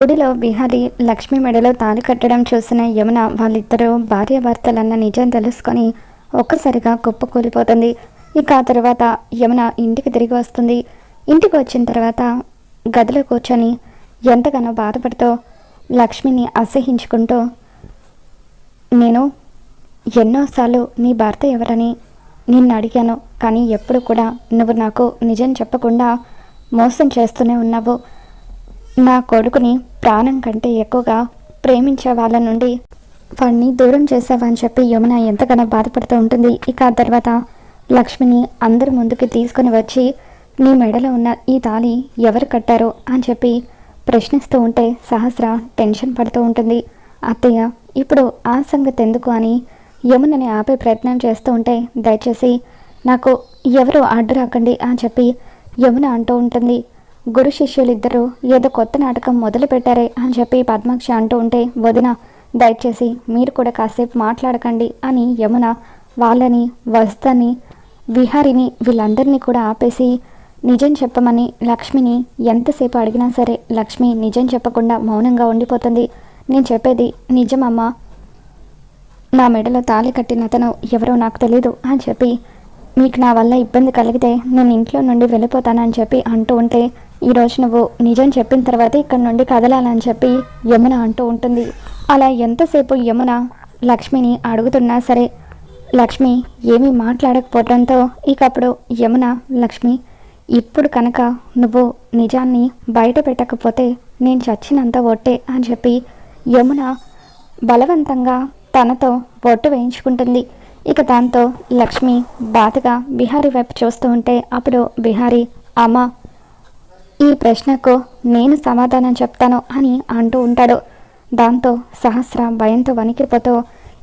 గుడిలో బిహారీ లక్ష్మి మెడలో తాళి కట్టడం చూసిన యమున వాళ్ళిద్దరూ భార్యాభర్తలన్న నిజం తెలుసుకొని ఒక్కసారిగా కుప్పకూలిపోతుంది. ఇక ఆ తర్వాత యమున ఇంటికి తిరిగి వస్తుంది. ఇంటికి వచ్చిన తర్వాత గదిలో కూర్చొని ఎంతగానో బాధపడుతూ లక్ష్మిని అసహించుకుంటూ నేను ఎన్నోసార్లు నీ భర్త ఎవరని నిన్ను అడిగాను కానీ ఎప్పుడు కూడా నువ్వు నాకు నిజం చెప్పకుండా మోసం చేస్తూనే ఉన్నావు. నా కొడుకుని ప్రాణం కంటే ఎక్కువగా ప్రేమించే వాళ్ళ నుండి వాడిని దూరం చేసావని చెప్పి యమున ఎంతగానో బాధపడుతూ ఉంటుంది. ఇక ఆ తర్వాత లక్ష్మిని అందరి ముందుకి తీసుకొని వచ్చి నీ మెడలో ఉన్న ఈ తాళి ఎవరు కట్టారు? అని చెప్పి ప్రశ్నిస్తూ ఉంటే సహస్ర టెన్షన్ పడుతూ ఉంటుంది. అత్తయ్య ఇప్పుడు ఆ సంగతి ఎందుకు? అని యమునని ఆపే ప్రయత్నం చేస్తూ ఉంటే దయచేసి నాకు ఎవరు అడ్డు రాకండి అని చెప్పి యమున అంటూ ఉంటుంది. గురు శిష్యులిద్దరూ ఏదో కొత్త నాటకం మొదలు పెట్టారే అని చెప్పి పద్మాక్షి అంటూ ఉంటే వదిన దయచేసి మీరు కూడా కాసేపు మాట్లాడకండి అని యమున వాళ్ళని వస్తని విహారిని వీళ్ళందరినీ కూడా ఆపేసి నిజం చెప్పమని లక్ష్మిని ఎంతసేపు అడిగినా సరే లక్ష్మి నిజం చెప్పకుండా మౌనంగా ఉండిపోతుంది. నేను చెప్పేది నిజమమ్మా. నా మెడలో తాళి కట్టిన అతను ఎవరో నాకు తెలీదు అని చెప్పి మీకు నా వల్ల ఇబ్బంది కలిగితే నేను ఇంట్లో నుండి వెళ్ళిపోతానని చెప్పి అంటూ ఉంటే ఈరోజు నువ్వు నిజం చెప్పిన తర్వాత ఇక్కడ నుండి కదలాలని చెప్పి యమున అంటూ ఉంటుంది. అలా ఎంతసేపు యమున లక్ష్మిని అడుగుతున్నా సరే లక్ష్మి ఏమీ మాట్లాడకపోవడంతో ఇక అప్పుడు యమున లక్ష్మి ఇప్పుడు కనుక నువ్వు నిజాన్ని బయట పెట్టకపోతే నేను చచ్చినంత ఒట్టే అని చెప్పి యమున బలవంతంగా తనతో బొట్టు వేయించుకుంటుంది. ఇక దాంతో లక్ష్మి బాధగా బిహారీ వైపు చూస్తూ ఉంటే అప్పుడు బిహారీ అమ్మ ఈ ప్రశ్నకు నేను సమాధానం చెప్తాను అని అంటూ ఉంటాడు. దాంతో సహస్ర భయంతో వణికిపోతూ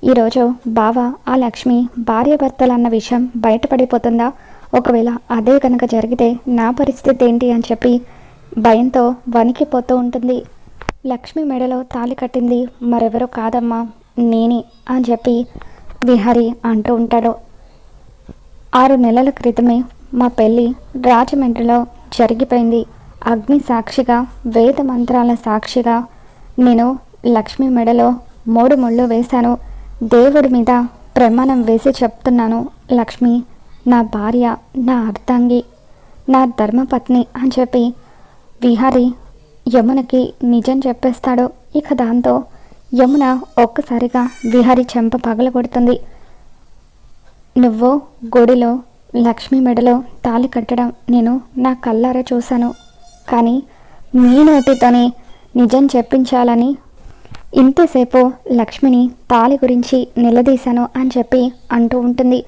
ఈరోజు బావ ఆ లక్ష్మి భార్యాభర్తలన్న విషయం బయటపడిపోతుందా? ఒకవేళ అదే కనుక జరిగితే నా పరిస్థితి ఏంటి? అని చెప్పి భయంతో వణికిపోతూ ఉంటుంది. లక్ష్మి మెడలో తాళి కట్టింది మరెవరో కాదమ్మా నేనే అని చెప్పి విహారి అంటూ ఉంటాడు. ఆరు నెలల క్రితమే మా పెళ్ళి రాజమండ్రిలో జరిగిపోయింది. అగ్ని సాక్షిగా వేద మంత్రాల సాక్షిగా నేను లక్ష్మి మెడలో మూడు ముళ్ళు వేశాను. దేవుడి మీద ప్రమాణం వేసి చెప్తున్నాను లక్ష్మి నా భార్య నా అర్థంగి నా ధర్మపత్ని అని చెప్పి విహారి యమునకి నిజం చెప్పేస్తాడు. ఇక దాంతో యమున ఒక్కసారిగా విహారి చెంప పగలగొడుతుంది. నువ్వు గుడిలో లక్ష్మి మెడలో తాళి కట్టడం నేను నా కళ్ళారా చూశాను. కానీ మీ నోటితోనే నిజం చెప్పించాలని ఇంతసేపు లక్ష్మిని తాళి గురించి నిలదీశాను అని చెప్పి అంటూ ఉంటుంది.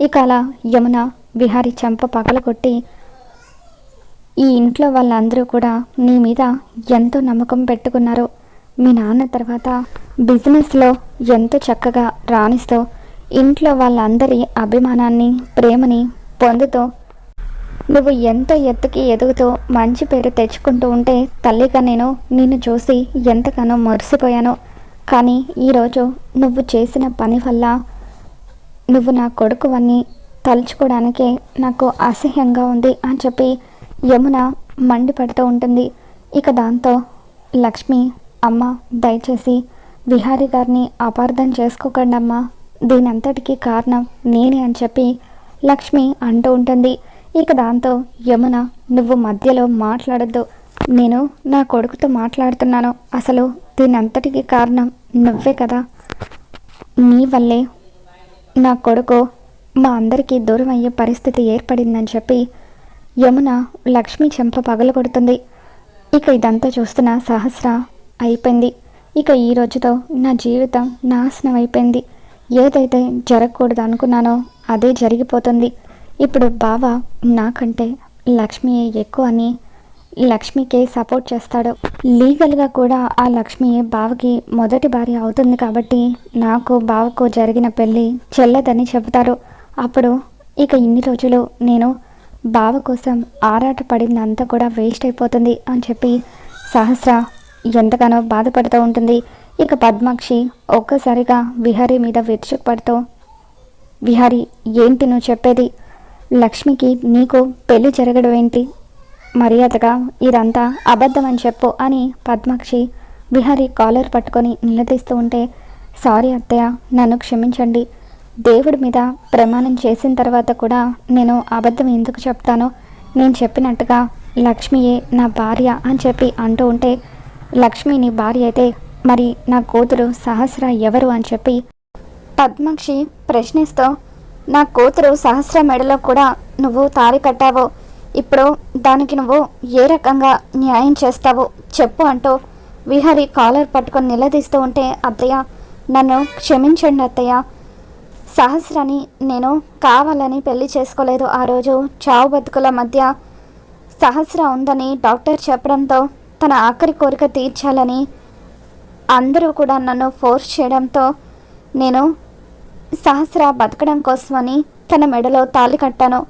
ఇక అలా యమున విహారి చెంప పగలగొట్టి ఈ ఇంట్లో వాళ్ళందరూ కూడా నీ మీద ఎంతో నమ్మకం పెట్టుకున్నారు. మీ నాన్న తర్వాత బిజినెస్లో ఎంతో చక్కగా రాణిస్తూ ఇంట్లో వాళ్ళందరి అభిమానాన్ని ప్రేమని పొందుతూ నువ్వు ఎంత ఎత్తుకి ఎదుగుతూ మంచి పేరు తెచ్చుకుంటూ ఉంటే తల్లిగా నేను నిన్ను చూసి ఎంతగానో మురిసిపోయాను. కానీ ఈరోజు నువ్వు చేసిన పని వల్ల నువ్వు నా కొడుకు అని తలుచుకోవడానికే నాకు అసహ్యంగా ఉంది అని చెప్పి యమున మండిపడుతూ ఉంటుంది. ఇక దాంతో లక్ష్మి అమ్మ దయచేసి విహారి గారిని అపార్థం చేసుకోకండమ్మా. దీనంతటికీ కారణం నేనే అని చెప్పి లక్ష్మి అంటూ ఉంటుంది. ఇక దాంతో యమున నువ్వు మధ్యలో మాట్లాడద్దు. నేను నా కొడుకుతో మాట్లాడుతున్నాను. అసలు దీనంతటికీ కారణం నువ్వే కదా. నీ వల్లే నా కొడుకు మా అందరికీ దూరం అయ్యే పరిస్థితి ఏర్పడిందని చెప్పి యమున లక్ష్మి చెంప పగలగొడుతుంది ఇక ఇదంతా చూస్తున్న సహస్ర అయిపోయింది. ఇక ఈ రోజుతో నా జీవితం నాశనం అయిపోయింది. ఏదైతే జరగకూడదు అనుకున్నానో అదే జరిగిపోతుంది. ఇప్పుడు బావ నాకంటే లక్ష్మి ఎక్కువ అని లక్ష్మికే సపోర్ట్ చేస్తాడు. లీగల్గా కూడా ఆ లక్ష్మి బావకి మొదటి భార్య అవుతుంది కాబట్టి నాకు బావకు జరిగిన పెళ్ళి చెల్లదని చెబుతారు. అప్పుడు ఇక ఇన్ని రోజులు నేను బావ కోసం ఆరాట పడిందంతా కూడా వేస్ట్ అయిపోతుంది అని చెప్పి సహస్ర ఎంతగానో బాధపడుతూ ఉంటుంది. ఇక పద్మాక్షి ఒక్కసారిగా విహారీ మీద విరుచుకుపడుతూ విహారీ ఏంటి నువ్వు చెప్పేది? లక్ష్మికి నీకు పెళ్ళి జరగడం ఏంటి? మర్యాదగా ఇదంతా అబద్ధం అని చెప్పు అని పద్మాక్షి విహారి కాలర్ పట్టుకొని నిలదీస్తూ ఉంటే సారీ అత్తయ్య నన్ను క్షమించండి. దేవుడి మీద ప్రమాణం చేసిన తర్వాత కూడా నేను అబద్ధం ఎందుకు చెప్తానో నేను చెప్పినట్టుగా లక్ష్మియే నా భార్య అని చెప్పి అంటూ ఉంటే లక్ష్మి నీ భార్య అయితే మరి నా కూతురు సహస్ర ఎవరు అని చెప్పి పద్మాక్షి ప్రశ్నిస్తూ నా కూతురు సహస్ర మెడలో కూడా నువ్వు తారి కట్టావు. ఇప్పుడు దానికి నువ్వు ఏ రకంగా న్యాయం చేస్తావో చెప్పు అంటూ విహరి కాలర్ పట్టుకొని నిలదీస్తూ ఉంటే అత్తయ్య నన్ను క్షమించండి అత్తయ్య. సహస్రని నేను కావాలని పెళ్ళి చేసుకోలేదు. ఆ రోజు చావు బతుకుల మధ్య సహస్ర ఉందని డాక్టర్ చెప్పడంతో తన ఆఖరి కోరిక తీర్చాలని అందరూ కూడా నన్ను ఫోర్స్ చేయడంతో నేను సహస్ర బతకడం కోసమని తన మెడలో తాళి కట్టాను.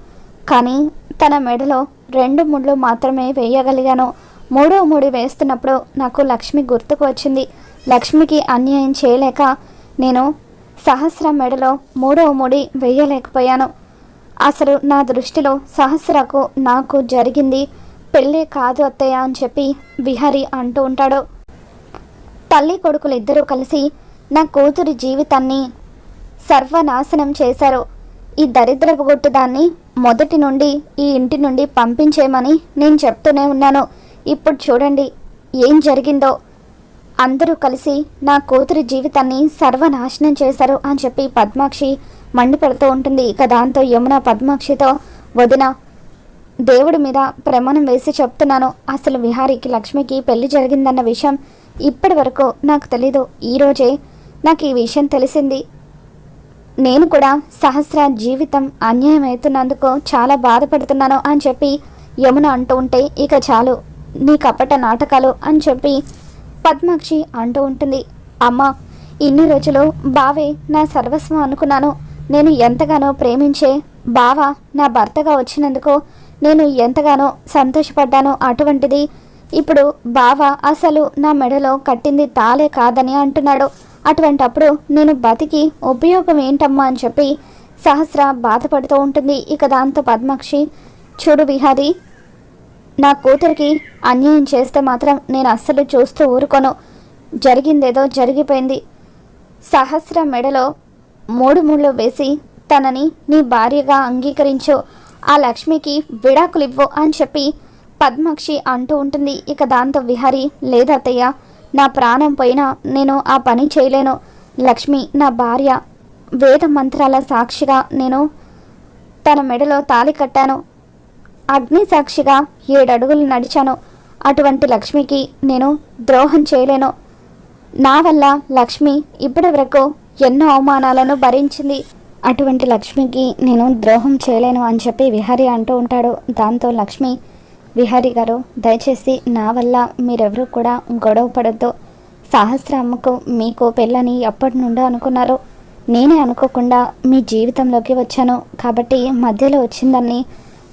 కానీ తన మెడలో రెండు ముళ్ళు మాత్రమే వేయగలిగాను. మూడో ముడి వేస్తున్నప్పుడు నాకు లక్ష్మి గుర్తుకు వచ్చింది. లక్ష్మికి అన్యాయం చేయలేక నేను సహస్ర మెడలో మూడో ముడి వేయలేకపోయాను. అసలు నా దృష్టిలో సహస్రకు నాకు జరిగింది పెళ్ళే కాదు అత్తయ్య అని చెప్పి విహరి అంటూ ఉంటాడు. తల్లి కొడుకులు ఇద్దరూ కలిసి నా కూతురి జీవితాన్ని సర్వనాశనం చేశారు. ఈ దరిద్రపు గుట్టు దాన్ని మొదటి నుండి ఈ ఇంటి నుండి పంపించేయమని నేను చెప్తూనే ఉన్నాను. ఇప్పుడు చూడండి ఏం జరిగిందో. అందరూ కలిసి నా కూతురి జీవితాన్ని సర్వనాశనం చేశారు అని చెప్పి పద్మాక్షి మండిపడుతూ ఉంటుంది. ఇక దాంతో యమున పద్మాక్షితో వదిన దేవుడి మీద ప్రమాణం వేసి చెప్తున్నాను. అసలు విహారికి లక్ష్మికి పెళ్ళి జరిగిందన్న విషయం ఇప్పటి వరకు నాకు తెలీదు. ఈరోజే నాకు ఈ విషయం తెలిసింది. నేను కూడా సహస్ర జీవితం అన్యాయం అవుతున్నందుకు చాలా బాధపడుతున్నాను అని చెప్పి యమున అంటూ ఉంటే ఇక చాలు నీ కపట నాటకాలు అని చెప్పి పద్మాక్షి అంటూ ఉంటుంది. అమ్మ ఇన్ని రోజులు బావే నా సర్వస్వం అనుకున్నాను. నేను ఎంతగానో ప్రేమించే బావ నా భర్తగా వచ్చినందుకు నేను ఎంతగానో సంతోషపడ్డాను. అటువంటిది ఇప్పుడు బావ అసలు నా మెడలో కట్టింది తాలే కాదని అంటున్నాడు. అటువంటప్పుడు నేను బతికి ఉపయోగం ఏంటమ్మా అని చెప్పి సహస్ర బాధపడుతూ ఉంటుంది. ఇక దాంతో పద్మాక్షి చూడు విహారి నా కూతురికి అన్యాయం చేస్తే మాత్రం నేను అస్సలు చూస్తూ ఊరుకోను. జరిగిందేదో జరిగిపోయింది. సహస్ర మెడలో మూడు ముళ్ళు వేసి తనని నీ భార్యగా అంగీకరించు. ఆ లక్ష్మికి విడాకులివ్వు అని చెప్పి పద్మాక్షి అంటూ ఉంటుంది. ఇక దాంతో విహారి లేదత్తయ్య నా ప్రాణం పోయినా నేను ఆ పని చేయలేను. లక్ష్మి నా భార్య వేద మంత్రాల సాక్షిగా నేను తన మెడలో తాళి కట్టాను. అగ్ని సాక్షిగా ఏడడుగులు నడిచాను. అటువంటి లక్ష్మికి నేను ద్రోహం చేయలేను. నా వల్ల లక్ష్మి ఇప్పటి వరకు ఎన్నో అవమానాలను భరించింది. అటువంటి లక్ష్మికి నేను ద్రోహం చేయలేను అని చెప్పి విహారి అంటూ ఉంటాడు. దాంతో లక్ష్మి విహారి గారు దయచేసి నా వల్ల మీరెవరూ కూడా గొడవ పడద్దు. సహస్రమ్మకు మీకు పెళ్ళని ఎప్పటి నుండో అనుకున్నారు. నేనే అనుకోకుండా మీ జీవితంలోకి వచ్చాను. కాబట్టి మధ్యలో వచ్చిందని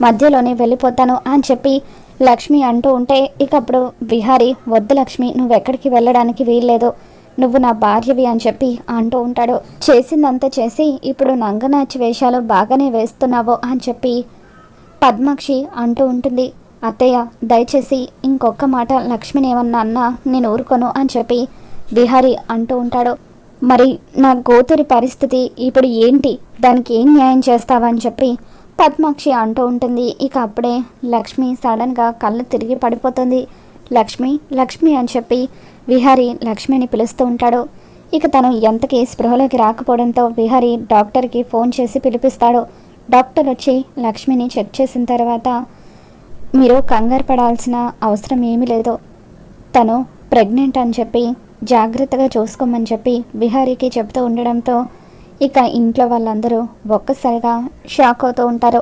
మధ్యలోనే వెళ్ళిపోతాను అని చెప్పి లక్ష్మి అంటూ ఉంటే ఇక అప్పుడు విహారి వద్దు లక్ష్మి నువ్వు ఎక్కడికి వెళ్ళడానికి వీల్లేదు. నువ్వు నా భార్యవి అని చెప్పి అంటూ ఉంటాడు. చేసిందంతా చేసి ఇప్పుడు నంగనాచి వేషాలు బాగానే వేస్తున్నావు అని చెప్పి పద్మాక్షి అంటూ ఉంటుంది. అత్తయ్య దయచేసి ఇంకొక మాట లక్ష్మిని ఏమన్నా అన్నా నేను ఊరుకోను అని చెప్పి విహారి అంటూ ఉంటాడు. మరి నా కూతురి పరిస్థితి ఇప్పుడు ఏంటి? దానికి ఏం న్యాయం చేస్తావని చెప్పి పద్మాక్షి అంటూ ఉంటుంది. ఇక అప్పుడే లక్ష్మి సడన్గా కళ్ళు తిరిగి పడిపోతుంది. లక్ష్మి లక్ష్మి అని చెప్పి విహారి లక్ష్మిని పిలుస్తూ ఉంటాడు. ఇక తను ఎంతకీ స్పృహలోకి రాకపోవడంతో విహారి డాక్టర్కి ఫోన్ చేసి పిలిపిస్తాడు. డాక్టర్ వచ్చి లక్ష్మిని చెక్ చేసిన తర్వాత మీరు కంగారు పడాల్సిన అవసరం ఏమీ లేదు. తను ప్రెగ్నెంట్ అని చెప్పి జాగ్రత్తగా చూసుకోమని చెప్పి బిహారీకి చెబుతూ ఉండడంతో ఇక ఇంట్లో వాళ్ళందరూ ఒక్కసారిగా షాక్ అవుతూ ఉంటారు.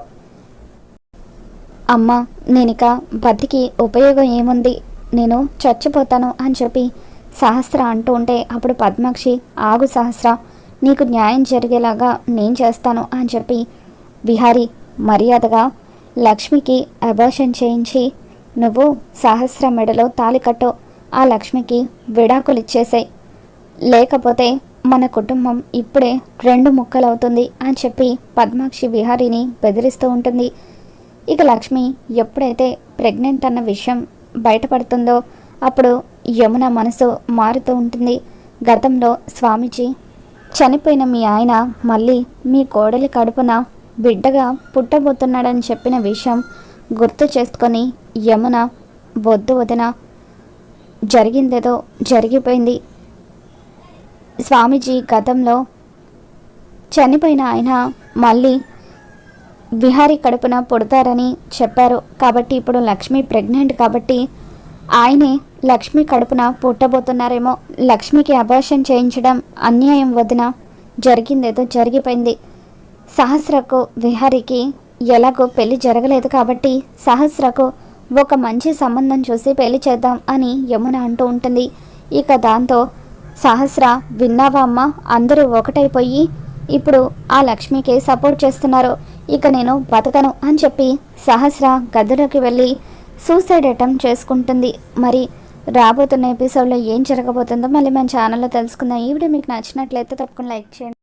అమ్మ నేనిక బతికి ఉపయోగం ఏముంది? నేను చచ్చిపోతాను అని చెప్పి సహస్ర అంటూ ఉంటే అప్పుడు పద్మాక్షి ఆగు సహస్ర నీకు న్యాయం జరిగేలాగా నేను చేస్తాను అని చెప్పి విహారి మర్యాదగా లక్ష్మికి అబార్షన్ చేయించి నువ్వు సహస్ర మెడలో తాలికట్టు ఆ లక్ష్మికి విడాకులు ఇచ్చేసాయి. లేకపోతే మన కుటుంబం ఇప్పుడే రెండు ముక్కలవుతుంది అని చెప్పి పద్మాక్షి విహారిని బెదిరిస్తూ ఉంటుంది. ఇక లక్ష్మి ఎప్పుడైతే ప్రెగ్నెంట్ అన్న విషయం బయటపడుతుందో అప్పుడు యమున మనసు మారుతూ ఉంటుంది. గతంలో స్వామీజీ చనిపోయిన మీ ఆయన మళ్ళీ మీ కోడలి కడుపున బిడ్డగా పుట్టబోతున్నాడని చెప్పిన విషయం గుర్తు చేసుకొని యమున వద్దు వదిన జరిగిందేదో జరిగిపోయింది. స్వామీజీ గతంలో చనిపోయిన ఆయన మళ్ళీ విహారీ కడుపున పుడతారని చెప్పారు. కాబట్టి ఇప్పుడు లక్ష్మి ప్రెగ్నెంట్ కాబట్టి ఆయనే లక్ష్మి కడుపున పుట్టబోతున్నారేమో. లక్ష్మికి అబార్షన్ చేయించడం అన్యాయం వదిన. జరిగిందేదో జరిగిపోయింది. సహస్రకు విహారికి ఎలాగో పెళ్ళి జరగలేదు కాబట్టి సహస్రకు ఒక మంచి సంబంధం చూసి పెళ్ళి చేద్దాం అని యమున అంటూ ఉంటుంది. ఇక దాంతో సహస్ర విన్నావా అమ్మ అందరూ ఒకటైపోయి ఇప్పుడు ఆ లక్ష్మికి సపోర్ట్ చేస్తున్నారు. ఇక నేను బతకను అని చెప్పి సహస్ర గదిలోకి వెళ్ళి సూసైడ్ అటెంప్ట్ చేసుకుంటుంది. మరి రాబోతున్న ఎపిసోడ్లో ఏం జరగబోతుందో మళ్ళీ మన ఛానల్లో తెలుసుకుందాం. ఈ వీడియో మీకు నచ్చినట్లయితే తప్పకుండా లైక్ చేయండి.